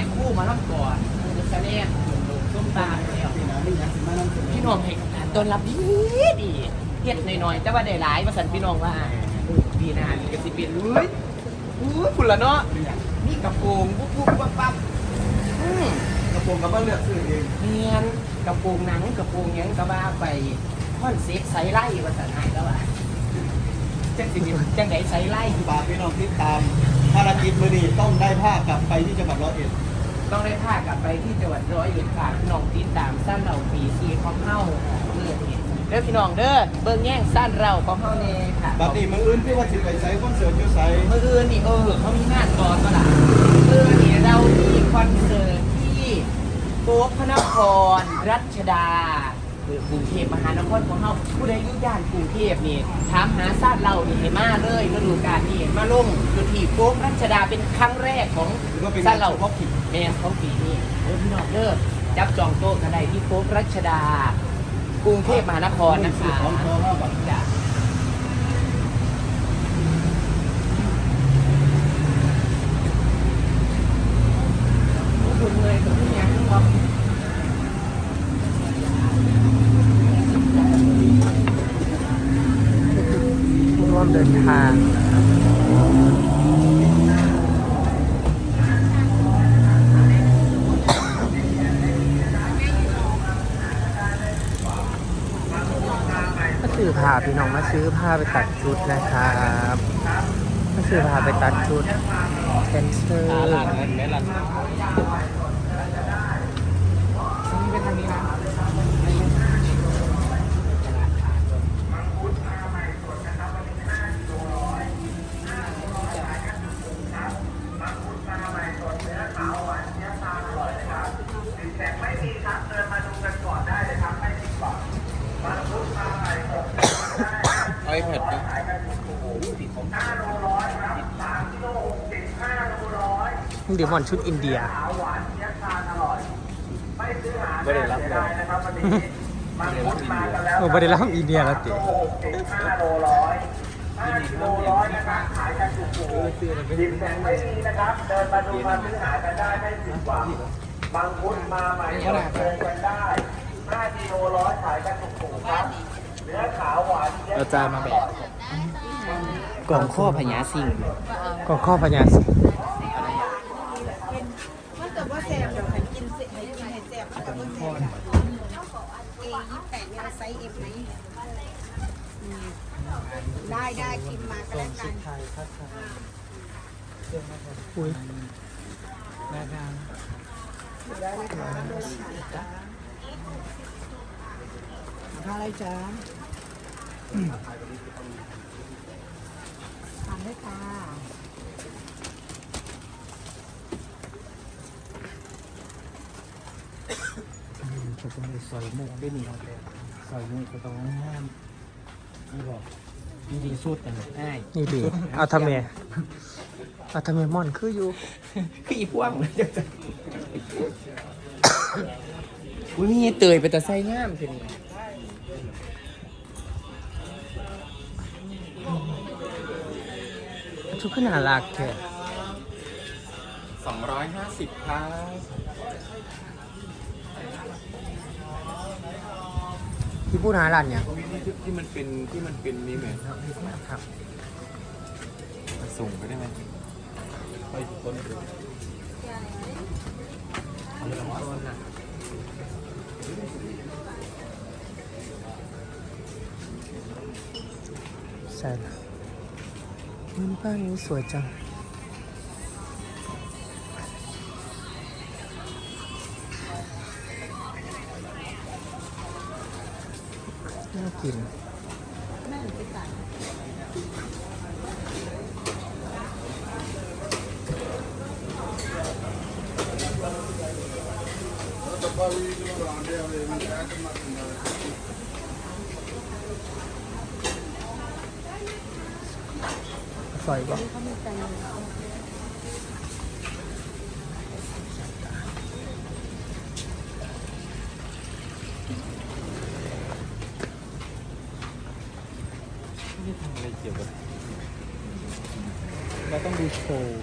ายคู่มาล่ำก่อนจะแสดงส้มตาแล้วพี่น้องนี่ยังสิมานั่งเสนอพี่น้องให้การต้อนรับดีดีเฮ็ดหน่อยๆ แต่ว่าได้หลายมาสั่นพี่น้องว่าดีหนานี่ก็สิเป็นอุ้ยอุ้ยคุณละเนาะนี่กระโปรงปุ๊บปุ๊บปั๊บปั๊บอืมกระโปรงกับเลือกซื้อเองเนียนกระโปรงหนังกระโปรงหยังก็ว่าไปคอนเซ็ปต์ไซไล่ว่าสั่นหายแล้วว่าจังสิเป็นจังไดไซไล่ฝากพี่น้องติดตามภารกิจมือนี้ต้องได้ผ้ากลับไปที่จังหวัดร้อยเอ็ด ต้องได้พากลับไปที่จังหวัดร้อยเอ็ดฝากพี่น้องติดตามสั้นเราปีซีของเฮาเมื่อเห็นเด้อพี่น้องเด้อเบิ่งแย่งสั้นเราของเฮาเนี่ยค่ะบัดนี้มืออื่นที่ว่าสิไปใช้คอนเสิร์ตอยู่ไสเมื่อคืนนี่เออเขามีงานก่อนก็ล่ะเมื่อคืนนี่เรามีคอนเสิร์ตที่โป๊พระนครรัชดาคือกรุงเทพมหานครของเฮาผู้ใดอยุ่ย่านกรุงเทพนี่ถามหาซาดเรานี่ให้มาเลยฤดูกาลนี้มาลงอยู่ที่โป๊รัชดาเป็นครั้งแรกของหรือว่าเป็นซาดเราพวกผิด แม่ของปีนี้เด้อพี่น้องเด้อจับจองโต๊ะกันได้ที่โป๊รัชดา กรุงเทพมหานครนะคะของโทรมาบัดจ้ะคุณเลยกับพี่ยังครับร่วมเดินทาง ซื้อผ้าพี่น้องมาซื้อผ้าไปตัดชุดนะครับมาซื้อผ้าไปตัดชุดแดนเซอร์นี่เป็นทางนี้นะ ไอแพดนะ นี่ เดมอนชุดอินเดียไม่ได้รับเลยโอ้ไม่ได้รับอินเดียแล้วติดินแดงไม่มีนะครับ เดินมาดูมาซื้อหากันได้ไม่ผิดหวังบางพุดมาใหม่เดินกันได้5กิโลร้อยขายกันถูกๆครับเนื้อขาวหวานเย็นเราจะมาแบบกล่องข้อพญาสิงก็ข้อพญาสิมันเกิดว่าแซมเดี๋ยวให้กินเสร็จให้กินให้แซมมันเกิดว่าแซม เอยี่แปดเนี่ยไซส์เอ็มไหมอืมได้ได้พิมพ์มาก็แล้วกันอุ้ยอะไรจ้าทานได้ค่ะ จะต้องไปซอยมุกด้วยนี่ซอยมุกก็ต้องห้ามนี่บอกนี่ดีสุดแต่ง่ายนี่ดีเอาทำไมเอาทำไมมอนคืออยู่ คืออีพวกมันจะจะอุ้ยมีเตยไปแต่ใส่งามทีนี้ชุดขนาดรักแค่250ครับ ที่พูดหาร้านเนี่ยที่มันเป็นที่มันเป็นนี่ไหมครับส่งไปได้ไหมไปคนอื่นใช่ละมันบ้านนี้สวยจัง น่ากินใสวยปะ ที่จะทำอะไรเกี่ยวกับ เราต้องดูโชว์